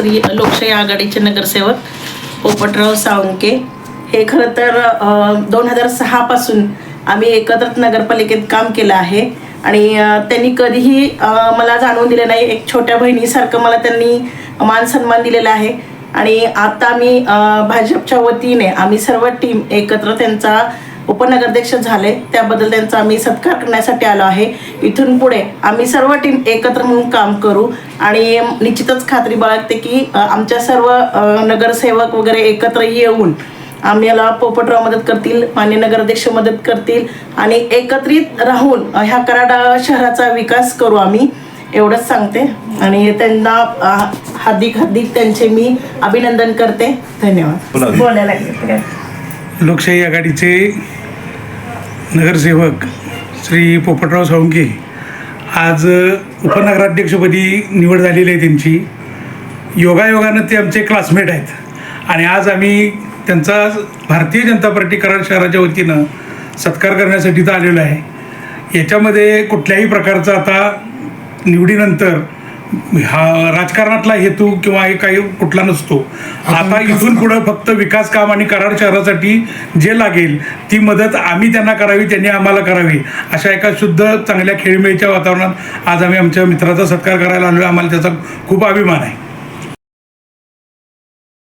स्त्री लोकशाही आघाडीचे नगरसेवक पोपटराव साळुंके. हे खरं तर दोन हजार सहापासून आम्ही एकत्रित नगरपालिकेत काम केलं आहे. आणि त्यांनी कधीही मला जाणवून दिलं नाही. एक छोट्या बहिणीसारखं मला त्यांनी मान सन्मान दिलेला आहे. आणि आता मी भाजपच्या वतीने आम्ही सर्व टीम एकत्र त्यांचा उपनगराध्यक्ष झाले. त्याबद्दल त्यांचा आम्ही सत्कार करण्यासाठी आलो आहे. इथून पुढे आम्ही सर्व टीम एकत्र म्हणून काम करू. आणि निश्चितच खात्री बाळगते की आमच्या सर्व नगरसेवक वगैरे एकत्र येऊन आम्हाला पोपटराव मदत करतील मान्य नगराध्यक्ष मदत करतील आणि एकत्रित राहून ह्या कराड शहराचा विकास करू आम्ही. एवढंच सांगते. आणि त्यांना हार्दिक हार्दिक त्यांचे मी अभिनंदन करते. धन्यवाद. बोलायला लोकशाही आघाडीचे नगरसेवक श्री पोपटराव साळुंके आज उपनगराध्यक्षपदी निवड झालेली आहे त्यांची. योगायोगानं ते आमचे क्लासमेट आहेत. आणि आज आम्ही त्यांचा भारतीय जनता पार्टी कराड शहराच्या वतीनं सत्कार करण्यासाठी तर आलेलो आहे. याच्यामध्ये कुठल्याही प्रकारचा आता निवडीनंतर हा राजकारणातला हेतू किंवा हे काही कुठला नसतो. आता इथून पुढं फक्त विकास काम आणि कराड शहरासाठी जे लागेल ती मदत आम्ही त्यांना करावी त्यांनी आम्हाला करावी अशा एका शुद्ध चांगल्या खेळमेळीच्या वातावरणात आज आम्ही आमच्या मित्राचा सत्कार करायला आलो आम्हाला त्याचा खूप अभिमान आहे.